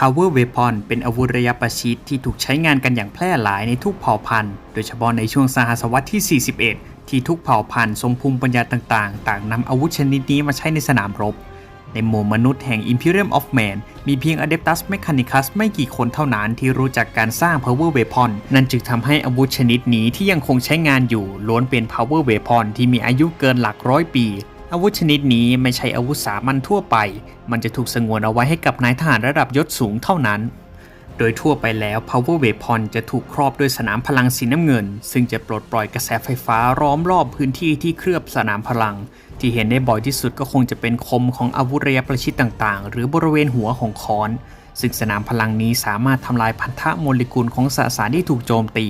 Power Weapon เป็นอาวุธระยะประชิดที่ถูกใช้งานกันอย่างแพร่หลายในทุกเผ่าพันธุ์ โดยเฉพาะในช่วงสหศตวรรษที่ 41 ที่ทุกเผ่าพันธุ์ทรงภูมิปัญญาต่างๆ ต่างนำอาวุธชนิดนี้มาใช้ในสนามรบ ในหมู่มนุษย์แห่ง Imperium of Man มีเพียง Adeptus Mechanicus ไม่กี่คนเท่านั้นที่รู้จักการสร้าง Power Weapon นั่นจึงทำให้อาวุธชนิดนี้ที่ยังคงใช้งานอยู่ล้วนเป็น Power Weapon ที่มีอายุเกินหลักร้อยปี อาวุธชนิดนี้ไม่ใช่อาวุธสามัญทั่วไป มันจะถูกสงวนเอาไว้ให้กับนายทหารระดับยศสูงเท่านั้น โดยทั่วไปแล้ว Power Weapon จะถูกครอบด้วยสนามพลังสีน้ำเงิน ซึ่งจะปลดปล่อยกระแสไฟฟ้าล้อมรอบพื้นที่ที่เคลือบสนามพลัง ที่เห็นได้บ่อยที่สุดก็คงจะเป็นคมของอาวุธระยะประชิดต่างๆ หรือบริเวณหัวของค้อน ซึ่งสนามพลังนี้สามารถทำลายพันธะโมเลกุลของสสารที่ถูกโจมตี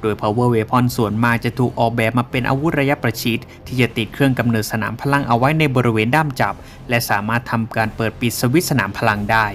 โดย Power Weapon ส่วนมากจะถูกออกแบบมาเป็นอาวุธระยะประชิดที่จะติดเครื่องกำเนิดสนามพลังเอาไว้ในบริเวณด้ามจับ และสามารถทำการเปิดปิดสวิตช์สนามพลังได้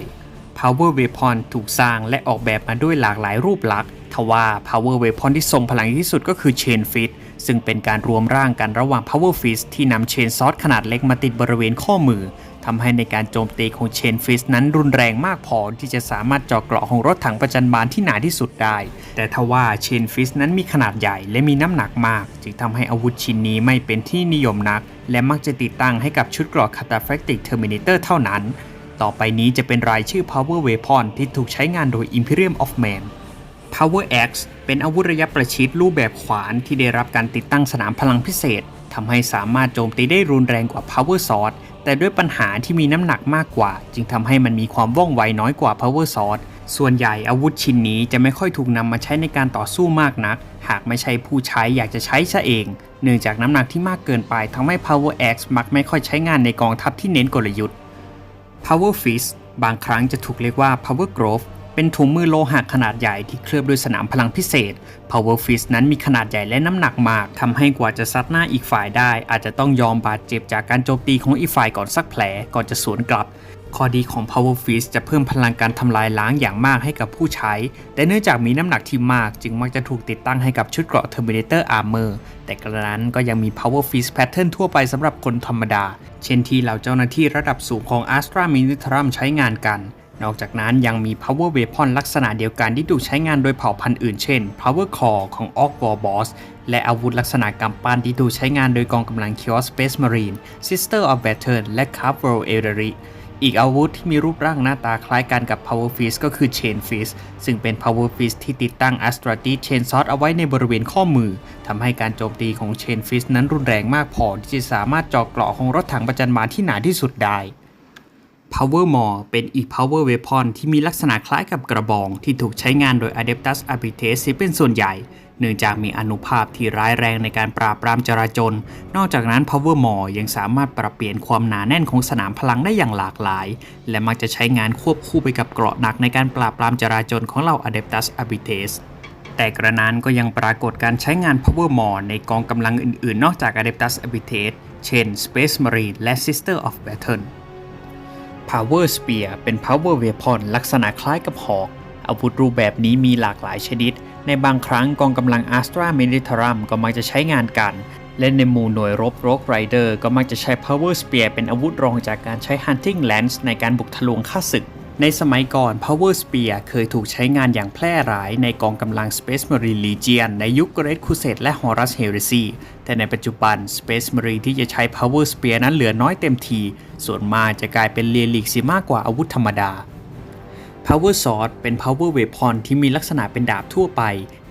Power Weapon ถูกสร้างและออกแบบมาด้วยหลากหลายรูปลักษณ์ทว่า Power Weapon ที่ทรงพลังที่สุดก็คือ Chain Fist ซึ่งเป็นการรวมร่างกันระหว่าง Power Fist ที่นำเชนซอสขนาดเล็กมาติดบริเวณข้อมือทำให้ในการโจมตีของ Chain Fist นั้นรุนแรงมากพอที่จะสามารถเจาะเกราะของรถถังประจันบานที่หนาที่สุดได้ แต่ทว่า Chain Fist นั้นมีขนาดใหญ่และมีน้ำหนักมาก จึงทำให้อาวุธชิ้นนี้ไม่เป็นที่นิยมนัก และมักจะติดตั้งให้กับชุดเกราะ Cataphractic Terminator เท่านั้น ต่อไปนี้จะเป็นรายชื่อ Power Weapon ที่ถูกใช้งานโดย Imperium of Man Power Axe เป็นอาวุธระยะประชิดรูปแบบขวานที่ได้รับการติดตั้งสนามพลังพิเศษทำให้สามารถโจมตีได้รุนแรงกว่า Power Sword แต่ด้วยปัญหาที่มีน้ำหนักมากกว่า จึงทำให้มันมีความว่องไวน้อยกว่า Power Sword ส่วนใหญ่อาวุธชิ้นนี้จะไม่ค่อยถูกนำมาใช้ในการต่อสู้มากนัก หากไม่ใช่ผู้ใช้อยากจะใช้ซะเอง เนื่องจากน้ำหนักที่มากเกินไปทำให้ Power Axe มักไม่ค่อยใช้งานในกองทัพที่เน้นกลยุทธ์ Power Fist บางครั้งจะถูกเรียกว่า Power Glove เป็นถุงมือโลหะขนาดใหญ่ที่เคลือบด้วยสนามพลังพิเศษ Power Fist นั้นมีขนาดใหญ่และน้ำหนักมากทำให้กว่าจะซัดหน้าอีกฝ่ายได้ อาจจะต้องยอมบาดเจ็บจากการโจมตีของอีกฝ่ายก่อนสักแผลก่อนจะสวนกลับ ข้อดีของ Power Fist จะเพิ่มพลังการทำลายล้างอย่างมากให้กับผู้ใช้ แต่เนื่องจากมีน้ำหนักที่มากจึงมักจะถูกติดตั้งให้กับชุดเกราะ Terminator Armor แต่กระนั้นก็ยังมี Power Fist Pattern ทั่วไปสำหรับคนธรรมดา เช่นที่เหล่าเจ้าหน้าที่ระดับสูงของ Astra Militarum ใช้งานกัน นอกจากนั้นยังมี Power Weapon ลักษณะเดียวกันที่ถูกใช้งานโดยเผ่าพันธุ์อื่นเช่น Power Core ของ Orc War Boss และอาวุธลักษณะกำปั้นที่ถูกใช้งานโดยกองกำลัง Chaos Space Marine Sister of Battle และ c a r World e l r y อีกอาวุธที่มีรูปร่างหน้าตาคล้ายกันกับ Power Fist ก็คือ Chain Fist ซึ่งเป็น Power Fist ที่ติดตั้ง Astra d i Chain Sword เอาไว้ในบริเวณข้อมือทำให้การโจมตีของ Chain Fist นั้นรุนแรงมากพอที่จะสามารถเจาะเกราะของรถถังประจันบานที่หนาที่สุดได้ Power Maw เป็นอีก Power Weapon ที่มีลักษณะคล้ายกับกระบองที่ถูกใช้งานโดย Adeptus Arbites เป็นส่วนใหญ่ เนื่องจากมีอนุภาพที่ร้ายแรงในการปราบปรามจราจร นอกจากนั้น Power Maw ยังสามารถปรับเปลี่ยนความหนาแน่นของสนามพลังได้อย่างหลากหลาย และมักจะใช้งานควบคู่ไปกับเกราะหนักในการปราบปรามจราจรของเหล่า Adeptus Arbites แต่กระนั้นก็ยังปรากฏการใช้งาน Power Maw ในกองกำลังอื่นๆ นอกจาก Adeptus Arbites เช่น Space Marine และ Sister of Battle Power Spear เป็น Power Weapon ลักษณะคล้ายกับหอก อาวุธรูปแบบนี้มีหลากหลายชนิด ในบางครั้งกองกำลัง Astra Militarum ก็มักจะใช้งานกัน และในหมู่หน่วยรบ Rogue Rider ก็มักจะใช้ Power Spear เป็นอาวุธรองจากการใช้ Hunting Lance ในการบุกทะลวงฆ่าศึก ในสมัยก่อน Power Spear เคยถูกใช้งานอย่างแพร่หลายในกองกำลัง Space Marine Legion ในยุค Great Crusade และ Horus Heresy แต่ในปัจจุบัน Space Marine ที่จะใช้ Power Spear นั้นเหลือน้อยเต็มที ส่วนมากจะกลายเป็นเลียลิกซิมากกว่าอาวุธธรรมดา Power Sword เป็น Power Weapon ที่มีลักษณะเป็นดาบทั่วไป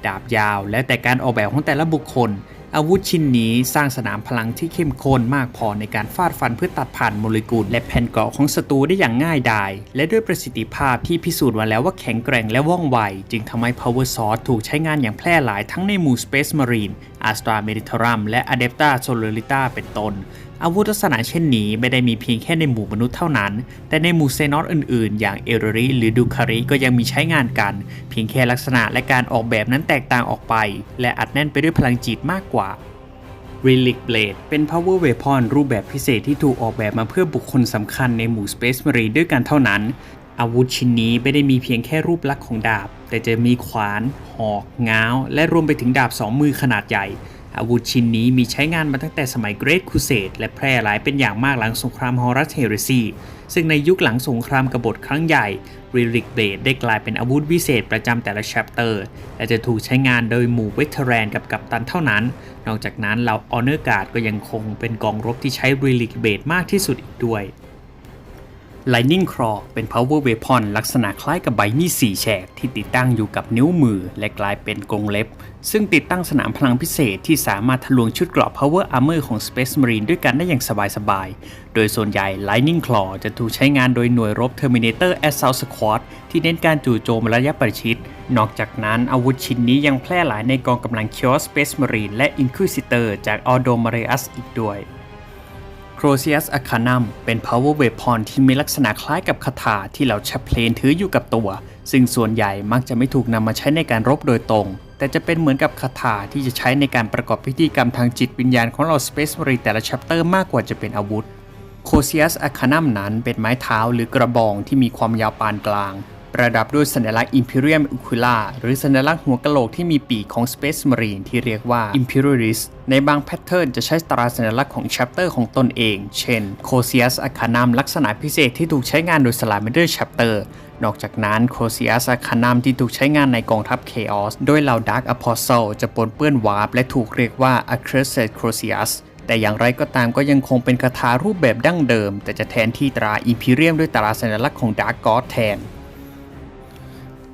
ดาบยาว และแต่การออกแบบของแต่ละบุคคล อาวุธชิ้นนี้สร้างสนามพลังที่เข้มข้นมากพอในการฟาดฟันเพื่อตัดผ่านโมเลกุลและแผ่นเกราะของศัตรูได้อย่างง่ายดาย และด้วยประสิทธิภาพที่พิสูจน์มาแล้วว่าแข็งแกร่งและว่องไว จึงทำให้ Power Sword ถูกใช้งานอย่างแพร่หลายทั้งในหมู่ Space Marine Astra Militarum และ Adepta Sororita เป็นต้น อาวุธลักษณะเช่นนี้ไม่ได้มีเพียงแค่ในหมู่มนุษย์เท่านั้น แต่ในหมู่เซนอสอื่นๆ อย่างเอเรริหรือดูคาริก็ยังมีใช้งานกัน เพียงแค่ลักษณะและการออกแบบนั้นแตกต่างออกไป และอัดแน่นไปด้วยพลังจิตมากกว่า Relic Blade เป็น Power Weapon รูปแบบพิเศษที่ถูกออกแบบมาเพื่อบุคคลสำคัญในหมู่ Space Marine ด้วยกันเท่านั้น อาวุธชิ้นนี้ไม่ได้มีเพียงแค่รูปลักษณ์ของดาบ แต่จะมีขวาน หอก ง้าว และรวมไปถึงดาบสองมือขนาดใหญ่ อาวุธชิ้นนี้มีใช้งานมาตั้งแต่สมัย Great Crusade และแพร่หลายเป็นอย่างมากหลังสงคราม Horus Heresy ซึ่งในยุคหลังสงครามกบฏครั้งใหญ่ r ิริกเบ d ได้กลายเป็นอาวุธวิเศษประจำแต่ละ chapter และจะถูกใช้งานโดยหมู่เวเทรนกับกัปตันเท่านั้น นอกจากนั้นเหล่า Honor Guard ก็ยังคงเป็นกองรบที่ใช้ r ิริกเบ d มากที่สุดอีกด้วย Lightning Claw เป็น Power Weapon ลักษณะคล้ายกับใบมีดสี่แฉกที่ติดตั้งอยู่กับนิ้วมือและกลายเป็นกรงเล็บ ซึ่งติดตั้งสนามพลังพิเศษที่สามารถทะลวงชุดเกราะ Power Armor ของ Space Marine ด้วยกันได้อย่างสบายๆ โดยส่วนใหญ่ Lightning Claw จะถูกใช้งานโดยหน่วยรบ Terminator Assault Squad ที่เน้นการจู่โจมระยะประชิด นอกจากนั้นอาวุธชิ้นนี้ยังแพร่หลายในกองกำลัง Chaos Space Marine และ Inquisitor จาก Aldo Marius อีกด้วย c r o c i u s Arcanum เป็น Power Weapon ที่มีลักษณะคล้ายกับคาถาที่เหล่าชัเพลนถืออยู่กับตัว ซึ่งส่วนใหญ่มักจะไม่ถูกนำมาใช้ในการรบโดยตรง แต่จะเป็นเหมือนกับคาถาที่จะใช้ในการประกอบพิธีกรรมทางจิตวิญญาณของเรา Space Marine แต่ละ chapter มากกว่าจะเป็นอาวุธ c o s i u s Arcanum นั้นเป็นไม้เท้าหรือกระบองที่มีความยาวปานกลาง ประดับด้วยสัญลักษณ์ Imperium Ucula หรือสัญลักษณ์หัวกะโหลกที่มีปีกของ Space Marine ที่เรียกว่า Imperialis ในบางแพทเทิร์นจะใช้ตราสัญลักษณ์ของ Chapter ของตนเอง เช่น c o s i u s Arcanum ลักษณะพิเศษที่ถูกใช้งานโดย Salamander Chapter นอกจากนั้น c o s i u s Arcanum ที่ถูกใช้งานในกองทัพ Chaos โดยเหล่า Dark Apostle จะปนเปื้อนวาร์ปและถูกเรียกว่า Accursed Crucius แต่อย่างไรก็ตามก็ยังคงเป็นคาถารูปแบบดั้งเดิม แต่จะแทนที่ตรา Imperium ด้วยตราสัญลักษณ์ของ Dark God แทน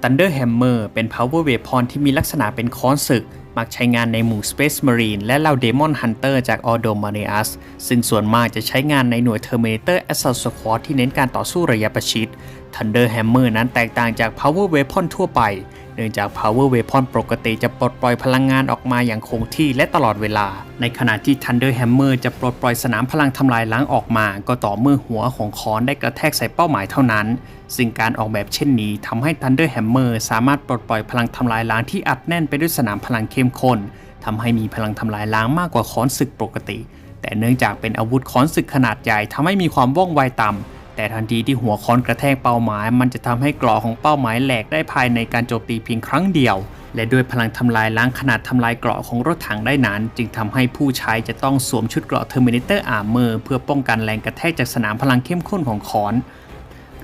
Thunder Hammer เป็น Power Weapon ที่มีลักษณะเป็นค้อนศึกมักใช้งานในหมู่ Space Marine และเหล่า Demon Hunter จาก Ordo Marius ซึ่งส่วนมากจะใช้งานในหน่วย Terminator Assault Squad ที่เน้นการต่อสู้ระยะประชิด Thunder Hammer นั้นแตกต่างจาก Power Weapon ทั่วไป เนื่องจาก Power Weapon ปกติจะปลดปล่อยพลังงานออกมาอย่างคงที่และตลอดเวลา ในขณะที่ Thunder Hammer จะปลดปล่อยสนามพลังทำลายล้างออกมา ก็ต่อเมื่อหัวของค้อนได้กระแทกใส่เป้าหมายเท่านั้น ซึ่งการออกแบบเช่นนี้ทำให้ Thunder Hammer สามารถปลดปล่อยพลังทำลายล้างที่อัดแน่นไปด้วยสนามพลังเข้มข้นทำให้มีพลังทำลายล้างมากกว่าค้อนศึกปกติ แต่เนื่องจากเป็นอาวุธค้อนศึกขนาดใหญ่ทำให้มีความว่องไวต่ำแต่ทันทีที่หัวค้อนกระแทกเป้าหมาย มันจะทำให้กรอของเป้าหมายแหลกได้ภายในการโจมตีเพียงครั้งเดียว และด้วยพลังทำลายล้างขนาดทำลายเกราะของรถถังได้นั้น จึงทำให้ผู้ใช้จะต้องสวมชุดเกราะ Terminator Armor เพื่อป้องกันแรงกระแทกจากสนามพลังเข้มข้นของค้อน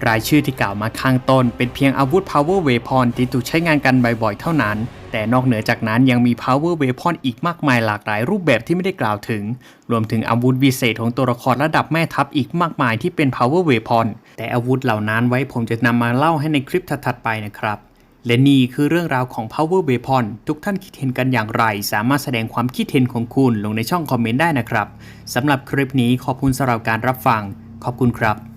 รายชื่อที่กล่าวมาข้างต้น เป็นเพียงอาวุธ Power Weapon ที่ถูกใช้งานกันบ่อยๆเท่านั้น แต่นอกเหนือจากนั้นยังมี Power Weapon อีกมากมายหลากหลายรูปแบบที่ไม่ได้กล่าวถึง รวมถึงอาวุธวิเศษของตัวละครระดับแม่ทัพอีกมากมายที่เป็น Power Weapon แต่อาวุธเหล่านั้นไว้ผมจะนำมาเล่าให้ในคลิปถัดๆไปนะครับและนี่คือเรื่องราวของ Power Weapon ทุกท่านคิดเห็นกันอย่างไร สามารถแสดงความคิดเห็นของคุณลงในช่องคอมเมนต์ได้นะครับสำหรับคลิปนี้ขอบคุณสำหรับการรับฟัง ขอบคุณครับ